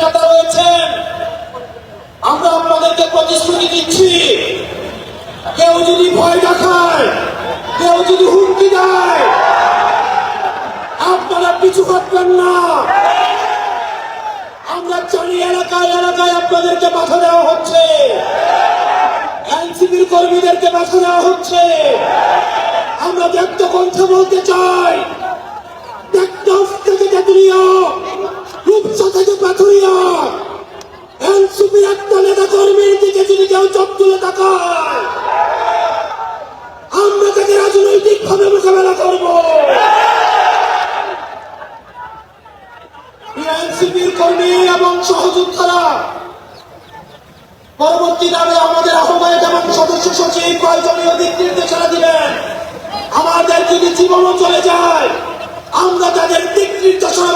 নেতা রয়েছেন। আমরা আপনাদেরকে প্রতিশ্রুতি দিচ্ছি। কেউ যদি ভয় দেখায়, কেউ যদি হুমকি দেয়, আপনারা পিছু কাটবেন না। আমরা জানি এলাকায় এলাকায় আপনাদেরকে বাধা দেওয়া হচ্ছে। এনসিপির কর্মীদেরকে বাধা দেওয়া হচ্ছে। আমরা ব্যক্ত কণ্ঠে বলতে চাই নেতা কর্মীর দিকে যদি কেউ চোখ তুলে আমরা তাকে রাজনৈতিক ভাবে মোকাবেলা করব। এনসিপির কর্মী এবং সহযোদ্ধারা পরবর্তীকালে আমাদের আহ্বায়ক এবং সদস্য সচিব প্রয়োজনীয় দিক নির্দেশনা দিবেন। আমাদের যদি জীবনও চলে যায়, আমরা তাদের দিক নির্দেশনা